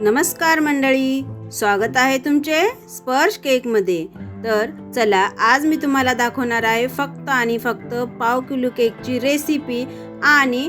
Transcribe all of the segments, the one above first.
नमस्कार मंडळी स्वागत आहे तुमचे स्पर्श केकमध्ये. तर चला आज मी तुम्हाला दाखवणार आहे फक्त आणि फक्त पाव किलो केकची रेसिपी आणि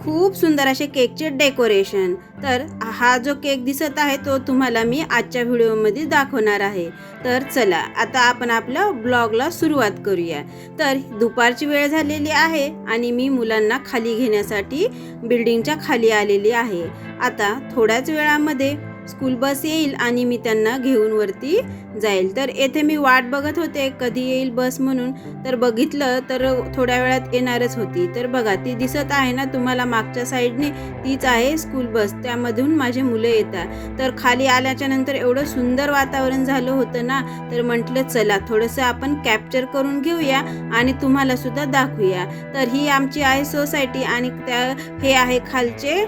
खूप सुंदर असे केकचे डेकोरेशन तर हा जो केक दिसत आहे तो तुम्हाला मी आजच्या व्हिडिओमध्ये दाखवणार आहे. तर चला आता आपण आपल्या ब्लॉगला सुरुवात करूया. तर दुपारची वेळ झालेली आहे आणि मी मुलांना खाली घेण्यासाठी बिल्डिंगच्या खाली आलेली आहे. आता थोड्याच वेळामध्ये स्कूल बस येईल आणि मी त्यांना घेऊन वरती जाईल. तर येथे मी वाट बघत होते. कधी येईल बस म्हणून तर बघितलं तर थोड्या वेळात येणारच होती. तर बघा ती दिसत आहे ना तुम्हाला मागच्या साईडने तीच आहे स्कूल बस. त्यामधून माझे मुलं येतात. तर खाली आल्याच्यानंतर एवढं सुंदर वातावरण झालं होतं ना तर म्हटलं चला थोडंसं आपण कॅप्चर करून घेऊया आणि तुम्हाला सुद्धा दाखवूया. तर ही आमची आहे सोसायटी आणि त्या हे आहे खालचे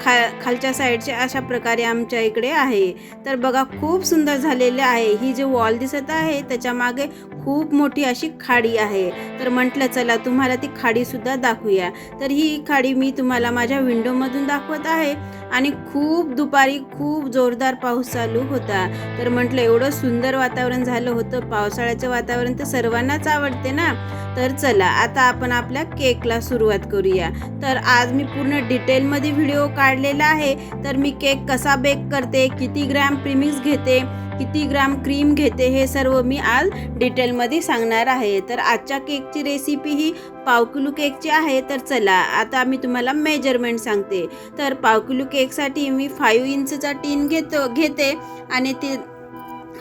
खा खालच्या साईडचे अशा प्रकारे आमच्या इकडे आहे. तर बघा खूप सुंदर झालेले आहे. ही जे वॉल दिसत आहे त्याच्यामागे खूप मोठी अशी खाडी आहे. तर म्हटलं चला तुम्हाला ती खाडी सुद्धा दाखवूया. तर ही खाडी मी तुम्हाला माझ्या विंडोमधून दाखवत आहे. आणि खूप दुपारी खूप जोरदार पाऊस चालू होता. तर म्हटलं एवढं सुंदर वातावरण झालं होतं. पावसाळ्याचं वातावरण तर सर्वांनाच आवडते ना. तर चला आता आपण आपल्या केकला सुरुवात करूया. तर आज मी पूर्ण डिटेलमध्ये व्हिडिओ काढलेला आहे. तर मी केक कसा बेक करते किती ग्रॅम प्रिमिक्स घेते किती ग्राम क्रीम घेते हे सर्व मी आज डिटेलमध्ये सांगणार आहे. तर आजच्या केकची रेसिपी ही पाव किलो केकची आहे. तर चला आता मी तुम्हाला मेजरमेंट सांगते. तर पाव किलो केकसाठी मी फाईव्ह इंचचा टीन घेतो घेते आणि ते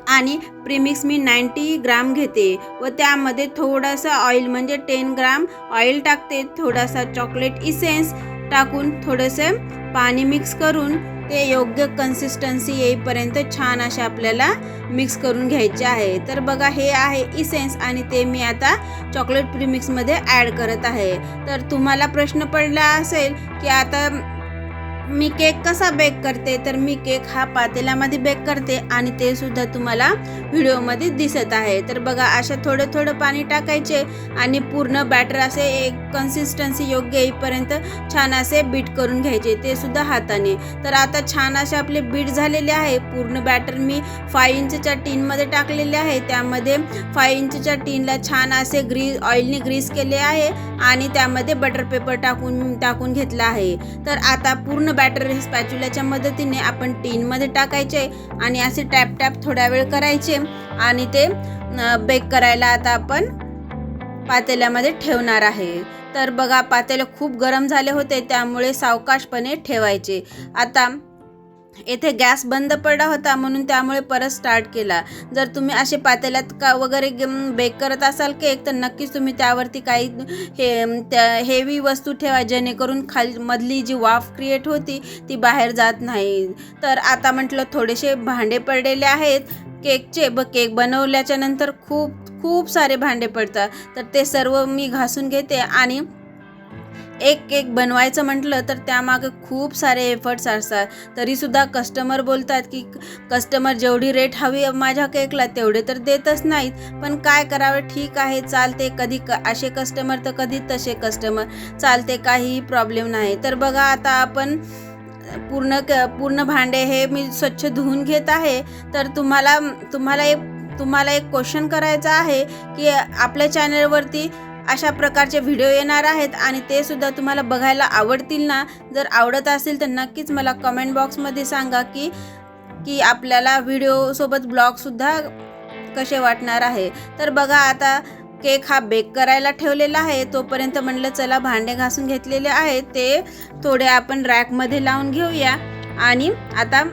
आणि प्रीमिक्स मी नाईंटी ग्राम घेते व त्यामध्ये थोडासा ऑइल म्हणजे टेन ग्राम ऑइल टाकते थोडासा चॉकलेट इसेन्स टाकून थोडंसं पाणी मिक्स करून ते योग्य कन्सिस्टन्सी येईपर्यंत छान असे आपल्याला मिक्स करून घ्यायचे आहे. तर बघा हे आहे इसेन्स आणि ते मी आता चॉकलेट प्रीमिक्समध्ये ॲड करत आहे. तर तुम्हाला प्रश्न पडला असेल की आता मी केक कसा बेक करते तर मी केक हा पातेल्यामध्ये बेक करते आणि ते सुद्धा तुम्हाला व्हिडिओमध्ये दिसत आहे. तर बघा अशा थोडं थोडं पाणी टाकायचे आणि पूर्ण बॅटर असे एक कन्सिस्टन्सी योग्य येईपर्यंत छान असे बीट करून घ्यायचे ते सुद्धा हाताने. तर आता छान असे आपले बीट झालेले आहे. पूर्ण बॅटर मी फाय इंचच्या टीनमध्ये टाकलेले आहे. त्यामध्ये फाय इंचच्या टीनला छान असे ग्रीस ऑइलने ग्रीस केले आहे आणि त्यामध्ये बटर पेपर टाकून टाकून घेतला आहे. तर आता पूर्ण बॅटर हे स्पॅच्युलाच्या मदतीने आपण टीनमध्ये टाकायचे आणि असे टॅप टॅप थोड्या वेळ करायचे. आणि ते बेक करायला आता आपण पातेल्यामध्ये ठेवणार आहे. तर बघा पातेलं खूप गरम झाले होते त्यामुळे सावकाशपणे ठेवायचे. आता येथे गॅस बंद पडला होता म्हणून त्यामुळे परत स्टार्ट केला. जर तुम्ही असे पातेल्यात का वगैरे बेक करत असाल केक तर नक्कीच तुम्ही त्यावरती काही हे त्या हेवी वस्तू ठेवा जेणेकरून खाली मधली जी वाफ क्रिएट होती ती बाहेर जात नाही. तर आता म्हटलं थोडेसे भांडे पडलेले आहेत. केकचे ब केक बनवल्याच्या नंतर खूप खूप सारे भांडे पडतात. तर ते सर्व मी घासून घेते आणि एक केक बनवायचं म्हटलं तर त्यामागे खूप सारे एफर्ट्स असतात. तरीसुद्धा कस्टमर बोलतात की कस्टमर जेवढी रेट हवी माझ्या केकला तेवढे तर देतच नाहीत. पण काय करावं? ठीक आहे चालते. कधी क असे कस्टमर तर कधी तसे कस्टमर चालते काहीही प्रॉब्लेम नाही. तर बघा आता आपण पूर्ण क पूर्ण भांडे हे मी स्वच्छ धुवून घेत आहे. तर तुम्हाला तुम्हाला एक तुम्हाला एक क्वेश्चन करायचा आहे की आपल्या चॅनलवरती अशा प्रकारचे व्हिडिओ येणार आहेत आणि ते सुद्धा तुम्हाला बघायला आवडतील ना? जर आवडत असेल तर नक्कीच मला कमेंट बॉक्समध्ये सांगा की की आपल्याला व्हिडिओसोबत ब्लॉगसुद्धा कसे वाटणार आहे. तर बघा आता केक हा बेक करायला ठेवलेला आहे. तोपर्यंत म्हणलं चला भांडे घासून घेतलेले आहेत. ते थोडे आपण रॅकमध्ये लावून घेऊया. आणि आता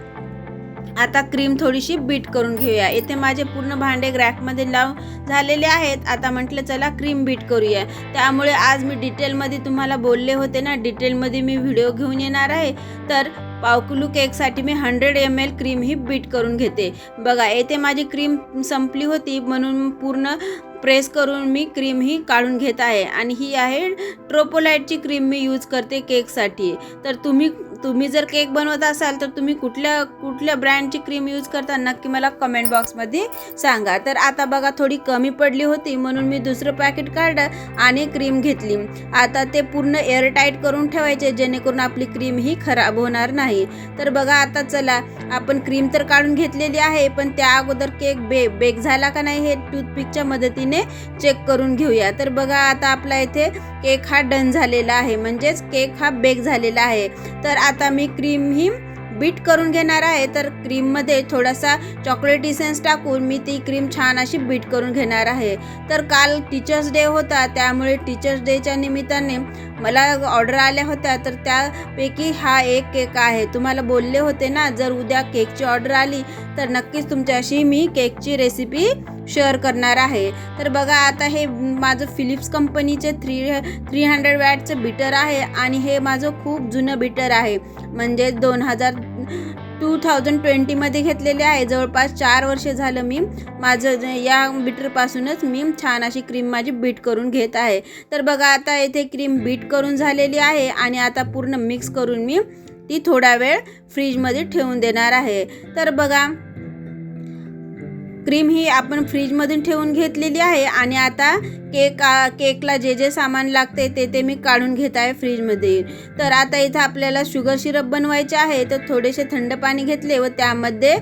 आता क्रीम थोडीशी बीट करून घेऊया. येथे माझे पूर्ण भांडे ग्रॅकमध्ये लाव झालेले आहेत. आता म्हटलं चला क्रीम बीट करूया. त्यामुळे आज मी डिटेलमध्ये तुम्हाला बोलले होते ना डिटेलमध्ये मी व्हिडिओ घेऊन येणार आहे. तर पावकुलू केकसाठी मी हंड्रेड एम एल क्रीम ही बीट करून घेते. बघा येथे माझी क्रीम संपली होती म्हणून पूर्ण प्रेस करून मी क्रीम ही काढून घेत आहे. आणि ही आहे ट्रोपोलाईटची क्रीम मी यूज करते केकसाठी. तर तुम्ही तुम्ही जर केक बनवत असाल तर तुम्ही कुठल्या कुठल्या ब्रँडची क्रीम यूज करता नक्की मला कमेंट बॉक्समध्ये सांगा. तर आता बघा थोडी कमी पडली होती म्हणून मी दुसरं पॅकेट काढलं आणि क्रीम घेतली. आता ते पूर्ण एअरटाईट करून ठेवायचे जेणेकरून आपली क्रीम ही खराब होणार नाही. तर बघा आता चला आपण क्रीम तर काढून घेतलेली आहे पण त्या अगोदर केक बे बेक झाला का नाही हे टूथपिकच्या मदतीने चेक करून घेऊया. तर बघा आता आपला इथे केक हा डन झालेला आहे म्हणजेच केक हा बेक झालेला आहे. तर आता आता मी क्रीम ही बीट करून घेणार आहे. तर क्रीममध्ये थोडासा चॉकलेट इसेन्स टाकून मी ती क्रीम छान अशी बीट करून घेणार आहे. तर काल टीचर्स डे होता त्यामुळे टीचर्स डेच्या निमित्ताने मला ऑर्डर आल्या होत्या तर त्यापैकी हा एक केक आहे. तुम्हाला बोलले होते ना जर उद्या केकची ऑर्डर आली तर नक्कीच तुमच्याशी मी केकची रेसिपी शेअर करणार आहे. तर बघा आता हे माझं फिलिप्स कंपनीचे थ्री थ्री हंड्रेड वॅटचं बीटर आहे आणि हे माझं खूप जुनं बीटर आहे. म्हणजे दोन हजार टू थाउजंड ट्वेंटीमध्ये घेतलेले आहे. जवळपास चार वर्ष झालं मी माझं या बीटरपासूनच मी छान अशी क्रीम माझी बीट करून घेत आहे. तर बघा आता येथे क्रीम बीट करून झालेली आहे आणि आता पूर्ण मिक्स करून मी ती थोडा वेळ फ्रीजमध्ये ठेवून देणार आहे. तर बघा क्रीम ही आपण फ्रीजमधून ठेवून घेतलेली आहे आणि आता केक केकला जे जे सामान लागते ते ते मी काढून घेत आहे फ्रीजमध्ये. तर आता इथं आपल्याला शुगर सिरप बनवायचे आहे तर थोडेसे थंड पाणी घेतले व त्यामध्ये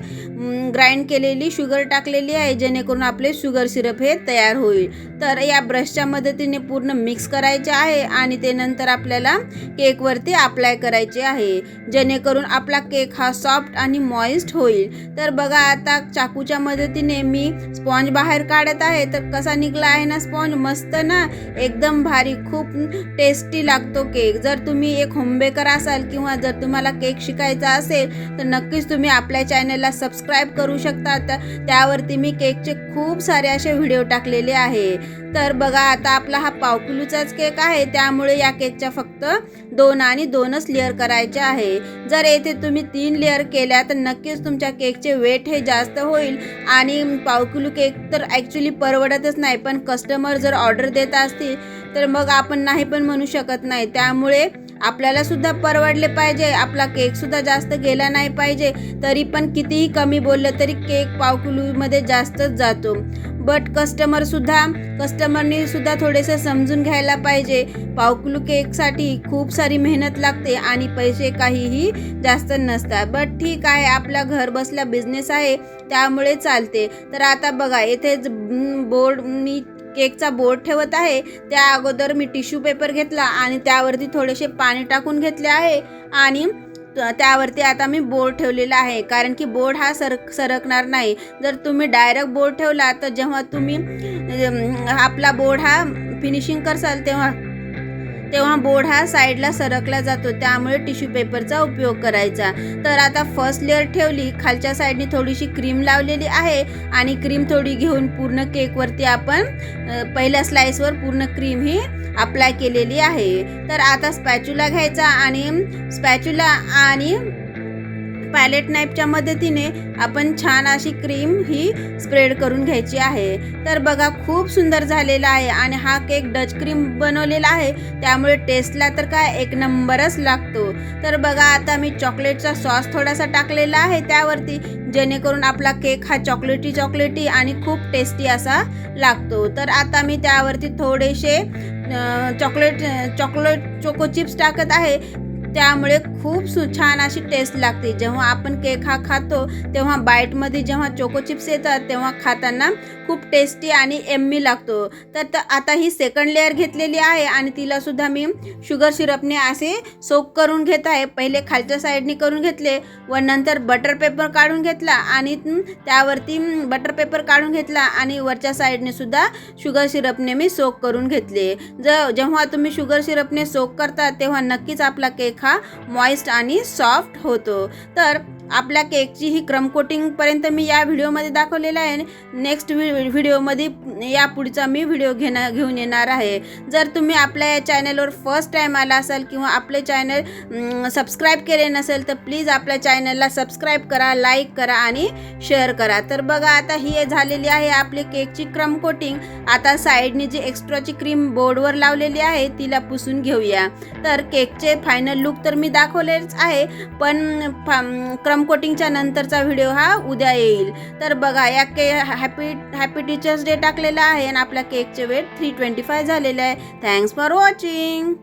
ग्राइंड केलेली शुगर टाकलेली आहे जेणेकरून आपले शुगर सिरप हे तयार होईल. तर या ब्रशच्या मदतीने पूर्ण मिक्स करायचे आहे आणि ते नंतर आपल्याला केकवरती अप्लाय करायचे आहे जेणेकरून आपला केक हा सॉफ्ट आणि मॉइस्ट होईल. तर बघा आता चाकूच्या मदतीने मी स्पॉन्ज बाहेर काढत आहे. तर कसा निघला आहे ना स्पॉन्ज? मस्त ना? एकदम भारी खूप टेस्टी लागतो केक. जर तुम्ही एक होमबेकर असाल किंवा जर तुम्हाला केक शिकायचा असेल तर नक्कीच तुम्ही आपल्या चॅनलला सबस्क्राईब करू शकता. तर त्यावरती मी केकचे खूप सारे असे व्हिडिओ टाकलेले आहे. तर बघा आता आपला हा पाव किलोचाच केक आहे. त्यामुळे या केकच्या फक्त दोन आणि दोनच लेअर करायचे आहे. जर येथे तुम्ही तीन लेअर केल्या तर नक्कीच तुमच्या केकचे वेट हे जास्त होईल आणि पाव किलो केक तर ॲक्च्युली परवडतच नाही. पण कस्टमर जर ऑर्डर देत असतील तर मग आपण नाही पण म्हणू शकत नाही. त्यामुळे आपल्याला सुद्धा परवडले पाहिजे. आपला केकसुद्धा जास्त गेला नाही पाहिजे. तरी पण कितीही कमी बोललं तरी केक पावकिलोमध्ये जास्तच जातो. बट कस्टमर सुद्धा कस्टमरनी सुद्धा थोडेसे समजून घ्यायला पाहिजे. पावकुलू केकसाठी खूप सारी मेहनत लागते आणि पैसे काहीही जास्त नसतात. बट ठीक आहे आपला घर बसला बिझनेस आहे त्यामुळे चालते. तर आता बघा येथेच बोर्ड मी केकचा बोर्ड ठेवत आहे. त्या अगोदर मी टिश्यू पेपर घेतला आणि त्यावरती थोडेसे पाणी टाकून घेतले आहे. आणि त्यावरती आता मी बोर्ड ठेवलेला आहे. कारण की बोर्ड हा सर सरकणार नाही. जर तुम्ही डायरेक्ट बोर्ड ठेवला तर जेव्हा तुम्ही आपला बोर्ड हा फिनिशिंग करसाल तेव्हा तेव्हा बोर्ड हा साईडला सरकला जातो. त्यामुळे टिश्यू पेपरचा उपयोग करायचा. तर आता फर्स्ट लेअर ठेवली खालच्या साईडने थोडीशी क्रीम लावलेली आहे आणि क्रीम थोडी घेऊन पूर्ण केकवरती आपण पहिल्या स्लाइसवर पूर्ण क्रीम ही अप्लाय केलेली आहे. तर आता स्पॅच्युला घ्यायचा आणि स्पॅच्युला आणि पॅलेट नाईपच्या मदतीने आपण छान अशी क्रीम ही स्प्रेड करून घ्यायची आहे. तर बघा खूप सुंदर झालेला आहे आणि हा केक डच क्रीम बनवलेला आहे. त्यामुळे टेस्टला तर काय एक नंबरच लागतो. तर बघा आता मी चॉकलेटचा सॉस थोडासा टाकलेला आहे त्यावरती. जेणेकरून आपला केक हा चॉकलेटी चॉकलेटी आणि खूप टेस्टी असा लागतो. तर आता मी त्यावरती थोडेसे चॉकलेट चॉकलेट चोको चिप्स टाकत आहे. त्यामुळे खूप छान अशी टेस्ट लागते. जेव्हा आपण केक हा खातो तेव्हा बाईटमध्ये जेव्हा चोको चिप्स येतात तेव्हा खाताना खूप टेस्टी आणि एम्मी लागतो. तर त- आता ही सेकंड लेअर घेतलेली आहे आणि तिलासुद्धा मी शुगर सिरपने असे सोक करून घेत आहे. पहिले खालच्या साईडने करून घेतले व नंतर बटर पेपर काढून घेतला आणि त्यावरती बटर पेपर काढून घेतला आणि वरच्या साईडने सुद्धा शुगर सिरपने मी सोक करून घेतले. ज जेव्हा तुम्ही शुगर सिरपने सोक करता तेव्हा नक्कीच आपला केक हा मॉइस्ट आणि सॉफ्ट होतो. तर आपल्या केकची ही क्रम कोटिंगपर्यंत मी या व्हिडिओमध्ये दाखवलेलं आहे. नेक्स्ट व्हि व्हिडिओमध्ये या पुढचा मी व्हिडिओ घेणं घेऊन येणार आहे. जर तुम्ही आपल्या या चॅनलवर फर्स्ट टाईम आला असाल किंवा आपले चॅनल सबस्क्राईब केले नसेल तर प्लीज आपल्या चॅनलला सबस्क्राईब करा लाईक करा आणि शेअर करा. तर बघा आता ही झालेली आहे आपली केकची क्रम कोटिंग आता साईडने जी एक्स्ट्राची क्रीम बोर्डवर लावलेली आहे तिला पुसून घेऊया. तर केकचे फायनल लुक तर मी दाखवलेच आहे पण क्रम कोटिंगच्या नंतरचा व्हिडिओ हा उद्या येईल. तर बघा या के हॅपी हॅपी टीचर्स डे टाकलेला आहे आणि आपल्या केकचे वेट थ्री ट्वेंटी फाय झालेलं आहे. Thanks for watching